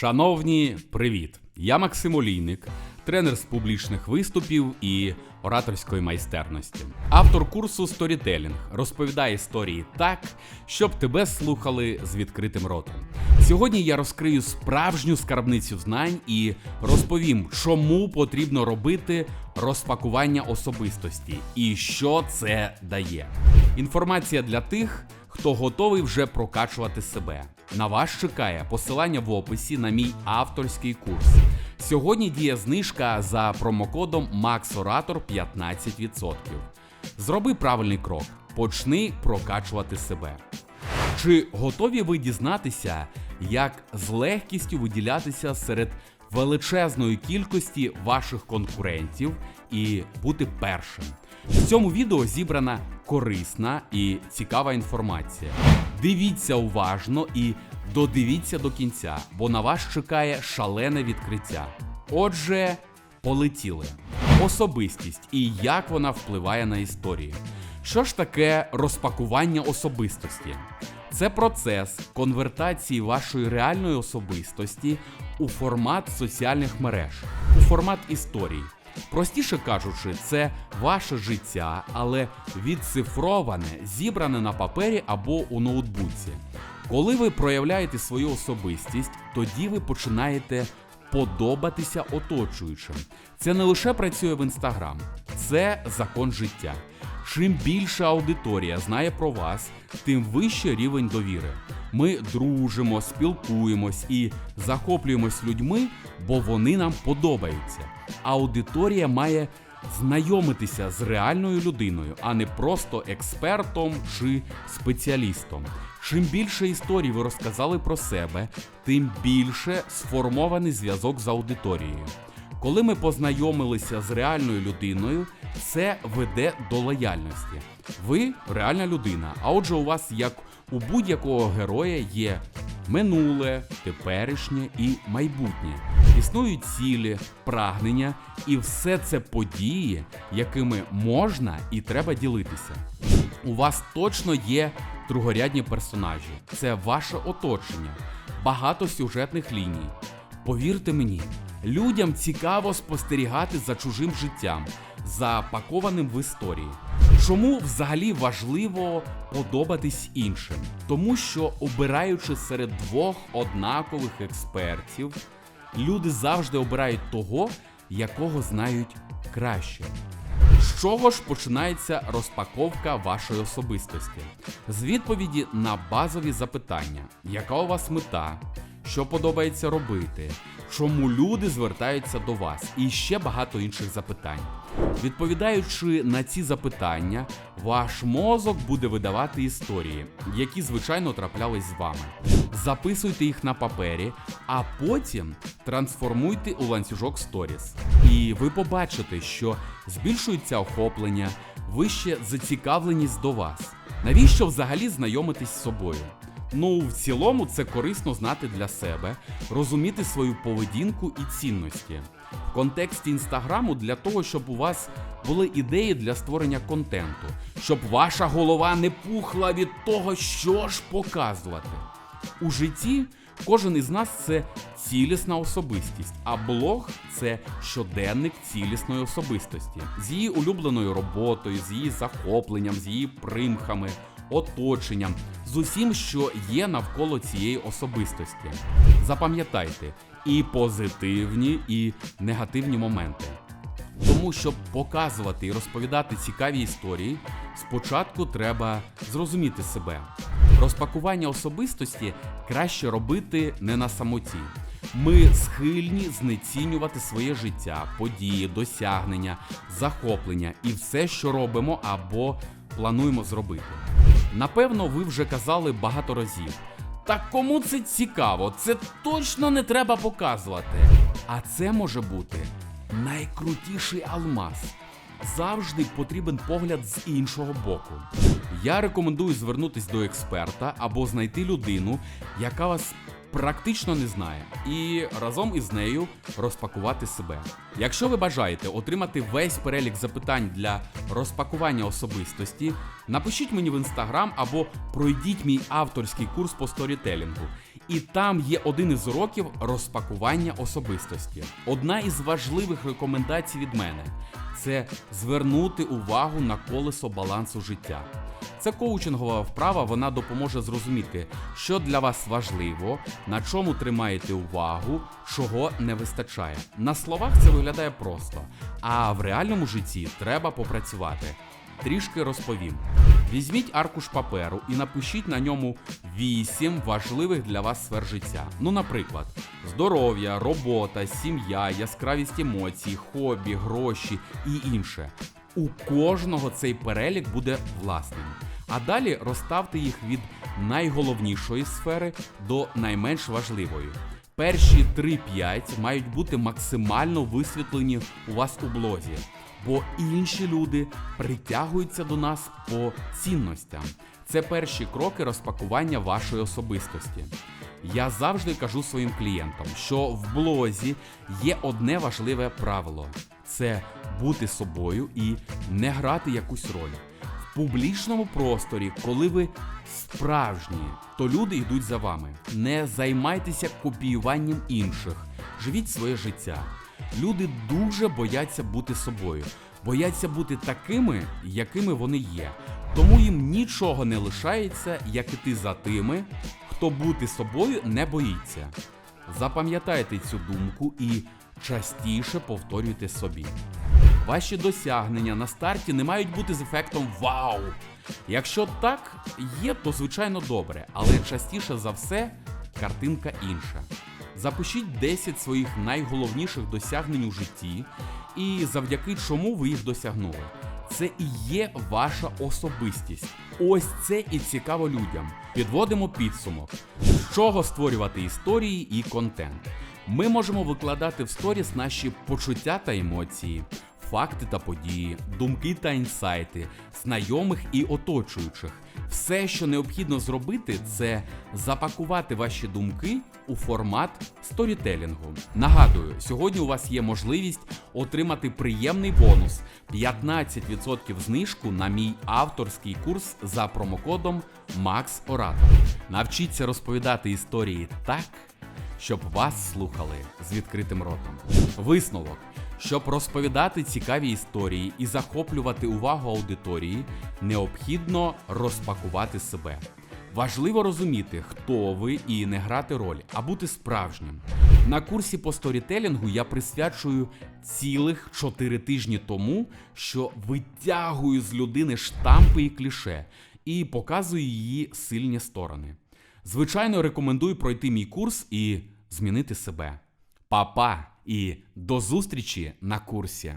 Шановні, привіт! Я Максим Олійник, тренер з публічних виступів і ораторської майстерності. Автор курсу Storytelling розповідає історії так, щоб тебе слухали з відкритим ротом. Сьогодні я розкрию справжню скарбницю знань і розповім, чому потрібно робити розпакування особистості і що це дає. Інформація для тих, хто готовий вже прокачувати себе. На вас чекає посилання в описі на мій авторський курс. Сьогодні діє знижка за промокодом MAXORATOR 15%. Зроби правильний крок, почни прокачувати себе. Чи готові ви дізнатися, як з легкістю виділятися серед величезної кількості ваших конкурентів і бути першим? В цьому відео зібрана корисна і цікава інформація. Дивіться уважно і додивіться до кінця, бо на вас чекає шалене відкриття. Отже, полетіли. Особистість і як вона впливає на історію. Що ж таке розпакування особистості? Це процес конвертації вашої реальної особистості у формат соціальних мереж, у формат історій. Простіше кажучи, це ваше життя, але відцифроване, зібране на папері або у ноутбуці. Коли ви проявляєте свою особистість, тоді ви починаєте подобатися оточуючим. Це не лише працює в інстаграм, це закон життя. Чим більша аудиторія знає про вас, тим вищий рівень довіри. Ми дружимо, спілкуємось і захоплюємось людьми, бо вони нам подобаються. Аудиторія має знайомитися з реальною людиною, а не просто експертом чи спеціалістом. Чим більше історій ви розказали про себе, тим більше сформований зв'язок з аудиторією. Коли ми познайомилися з реальною людиною, це веде до лояльності. Ви реальна людина, а отже, у вас, як у будь-якого героя, є минуле, теперішнє і майбутнє. Існують цілі, прагнення, і все це події, якими можна і треба ділитися. У вас точно є другорядні персонажі, це ваше оточення, багато сюжетних ліній. Повірте мені, людям цікаво спостерігати за чужим життям, запакованим в історії. Чому взагалі важливо подобатись іншим? Тому що обираючи серед двох однакових експертів, люди завжди обирають того, якого знають краще. З чого ж починається розпаковка вашої особистості? З відповіді на базові запитання: яка у вас мета? Що подобається робити? Чому люди звертаються до вас? І ще багато інших запитань. Відповідаючи на ці запитання, ваш мозок буде видавати історії, які звичайно траплялись з вами. Записуйте їх на папері, а потім трансформуйте у ланцюжок сторіс. І ви побачите, що збільшується охоплення, вище зацікавленість до вас. Навіщо взагалі знайомитись з собою? Ну, в цілому, це корисно знати для себе, розуміти свою поведінку і цінності. В контексті інстаграму для того, щоб у вас були ідеї для створення контенту, щоб ваша голова не пухла від того, що ж показувати. У житті кожен із нас це цілісна особистість, а блог це щоденник цілісної особистості з її улюбленою роботою, з її захопленням, з її примхами, оточенням, з усім, що є навколо цієї особистості. Запам'ятайте і позитивні, і негативні моменти. Тому, щоб показувати і розповідати цікаві історії, спочатку треба зрозуміти себе. Розпакування особистості краще робити не на самоті. Ми схильні знецінювати своє життя, події, досягнення, захоплення і все, що робимо або плануємо зробити. Напевно, ви вже казали багато разів. Та кому це цікаво? Це точно не треба показувати. А це може бути найкрутіший алмаз. Завжди потрібен погляд з іншого боку. Я рекомендую звернутися до експерта або знайти людину, яка вас практично не знає, і разом із нею розпакувати себе. Якщо ви бажаєте отримати весь перелік запитань для розпакування особистості, напишіть мені в інстаграм або пройдіть мій авторський курс по сторітелінгу. І там є один із уроків розпакування особистості. Одна із важливих рекомендацій від мене це звернути увагу на колесо балансу життя. Це коучингова вправа, вона допоможе зрозуміти, що для вас важливо, на чому тримаєте увагу, чого не вистачає. На словах це виглядає просто, а в реальному житті треба попрацювати. Трішки розповім. Візьміть аркуш паперу і напишіть на ньому 8 важливих для вас сфер життя. Ну, наприклад, здоров'я, робота, сім'я, яскравість емоцій, хобі, гроші і інше. У кожного цей перелік буде власним. А далі розставте їх від найголовнішої сфери до найменш важливої. Перші 3-5 мають бути максимально висвітлені у вас у блозі, бо інші люди притягуються до нас по цінностям. Це перші кроки розпакування вашої особистості. Я завжди кажу своїм клієнтам, що в блозі є одне важливе правило: це бути собою і не грати якусь роль. В публічному просторі, коли ви справжні, то люди йдуть за вами. Не займайтеся копіюванням інших, живіть своє життя. Люди дуже бояться бути собою, бояться бути такими, якими вони є. Тому їм нічого не лишається, як іти за тими, хто бути собою не боїться. Запам'ятайте цю думку і частіше повторюйте собі. Ваші досягнення на старті не мають бути з ефектом вау. Якщо так є, то звичайно добре, але частіше за все картинка інша. Запишіть 10 своїх найголовніших досягнень у житті і завдяки чому ви їх досягнули. Це і є ваша особистість. Ось це і цікаво людям. Підводимо підсумок, з чого створювати історії і контент. Ми можемо викладати в сторіс наші почуття та емоції, факти та події, думки та інсайти, знайомих і оточуючих. Все, що необхідно зробити, це запакувати ваші думки у формат сторітелінгу. Нагадую, сьогодні у вас є можливість отримати приємний бонус 15% знижку на мій авторський курс за промокодом MAXORATOR. Навчіться розповідати історії так, щоб вас слухали з відкритим ротом. Висновок. Щоб розповідати цікаві історії і захоплювати увагу аудиторії, необхідно розпакувати себе. Важливо розуміти, хто ви і не грати роль, а бути справжнім. На курсі по сторітелінгу я присвячую цілих 4 тижні тому, що витягую з людини штампи і кліше і показую її сильні сторони. Звичайно, рекомендую пройти мій курс і змінити себе. Па-па і до зустрічі на курсі.